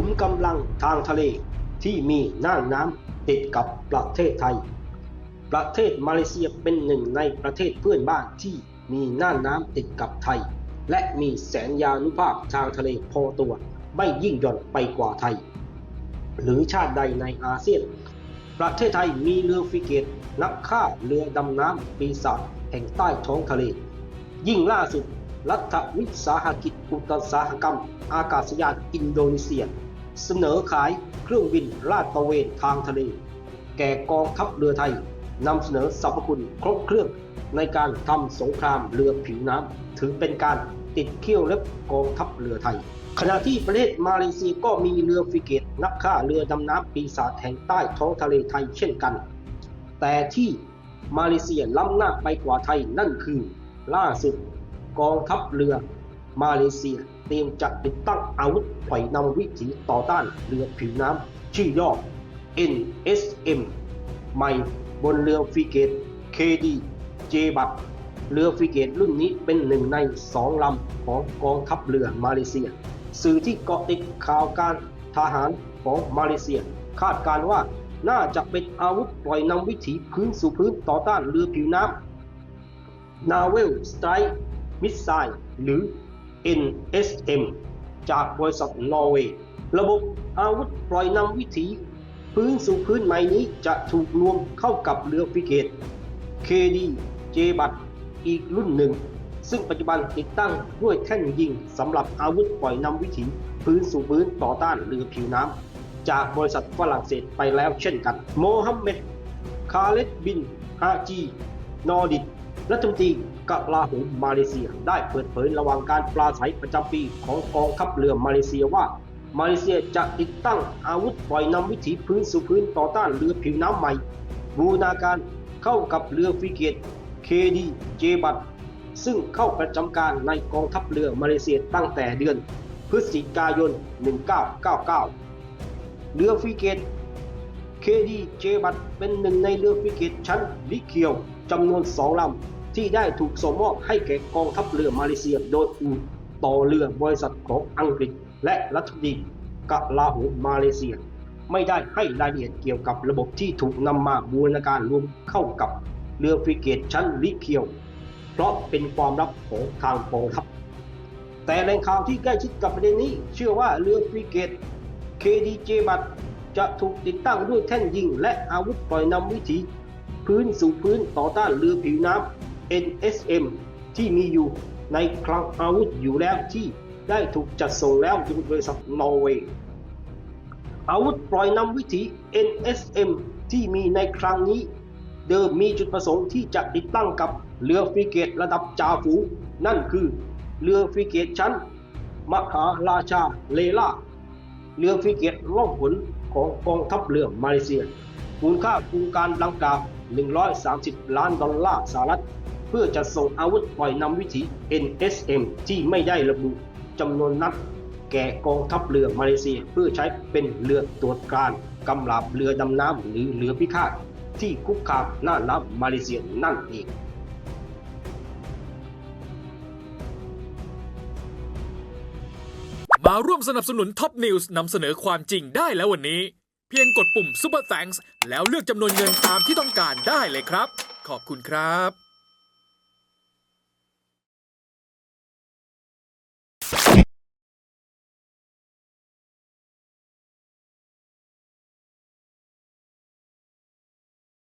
ขุมกำลังทางทะเลที่มีน่านน้ำติดกับประเทศไทย ประเทศมาเลเซียเป็นหนึ่งในประเทศเพื่อนบ้านที่มีน่านน้ำติดกับไทย และมีแสนยานุภาพทางทะเลพอตัว ไม่ยิ่งหย่อนไปกว่าไทย หรือชาติใดในอาเซียน ประเทศไทยมีเรือฟริเกต นักฆ่าเรือดำน้ำปีศาจแห่งใต้ท้องทะเล ยิ่งล่าสุดรัฐวิสาหกิจอุตสาหกรรม อากาศยานอินโดนีเซีย เสนอขายเครื่องบินลาดตระเวนทางทะเล แก่กองทัพเรือไทยนำเสนอสรรพคุณครบเครื่องในการทำสงครามเรือผิวน้ำถือเป็นการติดเขี้ยวเล็บกองทัพเรือไทย ขณะที่ประเทศมาเลเซียก็มีเรือฟริเกตนักฆ่าเรือดำน้ำปีศาจแห่งใต้ท้องทะเลไทยเช่นกัน แต่ที่มาเลเซียล้ำหน้าไปกว่าไทยนั่นคือ ล่าสุด กองทัพเรือ มาเลเซีย เตรียมจะติดตั้งอาวุธปล่อยนำวิถีต่อต้านเรือผิวน้ำชื่อย่อ NSM ใหม่บนเรือฟริเกต KD เจบัตเรือฟริเกตรุ่นนี้เป็นหนึ่งในสองลำของกองทัพเรือมาเลเซีย สื่อที่เกาะติดข่าวการทหารของมาเลเซีย คาดการว่าน่าจะเป็นอาวุธปล่อยนำวิถีพื้นสู่พื้นต่อต้านเรือผิวน้ำ Naval Strike Missile หรือ NSM จากบริษัทนอร์เวย์ระบบอาวุธปล่อยนำวิถี พื้นสู่พื้นใหม่นี้จะถูกรวมเข้ากับเรือฟริเกต KD เจบัตอีกรุ่นหนึ่ง ซึ่งปัจจุบันติดตั้งด้วยแท่นยิงสำหรับอาวุธปล่อยนำวิถี พื้นสู่พื้นต่อต้านเรือผิวน้ำจากบริษัทฝรั่งเศสไปแล้วเช่นกัน โมฮัมเหม็ดคาเลดบินฮาจี นอดิดรัฐมนตรี กลาโหมมาเลเซีย ได้เปิดเผยระหว่างการปราศัยประจำปีของกองทัพเรือมาเลเซียว่า มาเลเซียจะติดตั้งอาวุธปล่อยนำวิถีพื้นสู่พื้นต่อต้านเรือผิวน้ำใหม่บูรณาการเข้ากับเรือฟริเกตเคดีเจบัตซึ่งเข้าประจำการในกองทัพเรือมาเลเซียตั้งแต่เดือน พฤศจิกายน 1999 เรือฟริเกตเคดีเจบัตเป็นหนึ่งในเรือฟริเกตชั้นลิเคียวจำนวนสองลำ ที่ได้ถูกส่งมอบให้แก่กองทัพเรือมาเลเซียโดยอูต่อเรือบริษัทของอังกฤษ และรัฐมนตรีกลาโหมมาเลเซีย ไม่ได้ให้รายละเอียดเกี่ยวกับระบบที่ถูกนำมาบูรณาการรวมเข้ากับเรือฟริเกตชั้นลิเคียว เพราะเป็นความลับของทางกองทัพ แต่แหล่งข่าวที่ใกล้ชิดกับประเด็นนี้ เชื่อว่าเรือฟริเกต KDJ บัตจะถูกติดตั้งด้วยแท่นยิงและอาวุธปล่อยนำวิถี พื้นสู่พื้นต่อต้านเรือผิวน้ำ NSM ที่มีอยู่ในคลังอาวุธอยู่แล้วที่ได้ถูกจัดส่งแล้วโดยบริษัทนอร์เวย์อาวุธปล่อยนำวิถี NSM ที่มีในครั้งนี้ เดิมมีจุดประสงค์ที่จะติดตั้งกับเรือฟริเกตระดับจ่าฝูงนั่นคือเรือฟริเกตชั้น มหาราชาเลล่าเรือฟริเกตล่องหนของกองทัพเรือมาเลเซียมูลค่าโครงการดังกล่าว 130 ล้านดอลลาร์สหรัฐ เพื่อจัดส่งอาวุธปล่อยนำวิถี NSM ที่ไม่ได้ระบุจำนวนนัดแก่กองทัพเรือมาเลเซีย เพื่อใช้เป็นเรือตรวจการกำลับเรือดำน้ำหรือเรือพิฆาตที่คุกคามหน้าน้ำมาเลเซียนั่นเองมาร่วมสนับสนุนท็อปนิวส์นำเสนอความจริงได้แล้ววันนี้ เพียงกดปุ่ม Super Thanks แล้วเลือกจำนวนเงินตามที่ต้องการได้เลยครับ ขอบคุณครับ